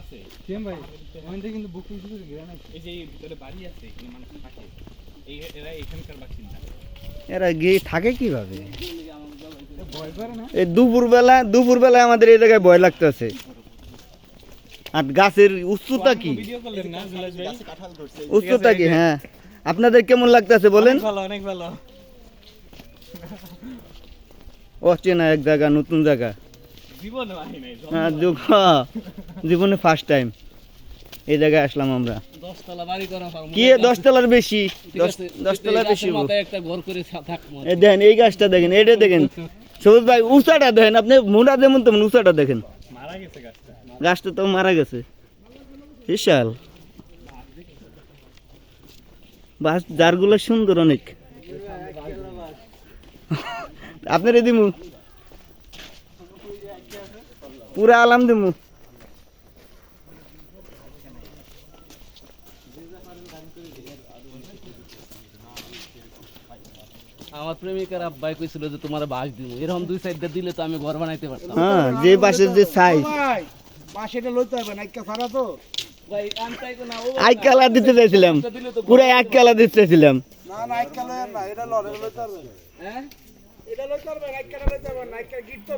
আছে। কেম ভাই? কিন্তু গ্রান আছে এই যে এই ভিতরে বাড়ি আছে এখানে মানুষ থাকে। এই এরা এখানকার বাসিন্দা। এরা গিয়ে থাকে কীভাবে? ভয় করে না? এই দুপুরবেলা দুপুরবেলায় আমাদের এই জায়গায় ভয় লাগতেছে আর গাছের উচ্চতা কি? ভিডিও করলেন না জুলাই ভাই? উচ্চতা কি? হ্যাঁ। আপনাদের কেমন লাগতেছে বলেন? অনেক ভালো। অচেনা এক জায়গা নতুন জায়গা। হ্যাঁ, হ্যাঁ, জীবনে ফার্স্ট টাইম এই জায়গায় আসলাম আমরা। কি দশতলার বেশি? দশতলার বেশি গাছের হব। মাথায় একটা ঘর করে থা- থাকব এই দেখেন এই গাছটা দেখেন এটা দেখেন। সবুজ ভাই উঁচাটা দেখেন আপনি মোটা যেমন তেমন উঁচাটা দেখেন। গাছটা তো মারা গেছে। বিশাল। বাস জারগুলো সুন্দর অনেক। আপনার দিমু। পুরা আলাম দিমু। আমার প্রেমিকার আব্বাই কইছিল যে তোমার বাঘ দিব এরকম দুই সাইডটা দিলে তো আমি ঘর বানাইতে পারতাম। হ্যাঁ যে বাসের যে সাইজ পাশেটা লইতে হবে না একটা সারা তো। ভাই আনতাই তো না ও দিতে চাইছিলাম। পুরো এক কালা দিতে চাইছিলাম। না না না এটা লড়ে লইতে হবে। হ্যাঁ? এটা লইতে হবে না লইতে হবে না একটা গিট তো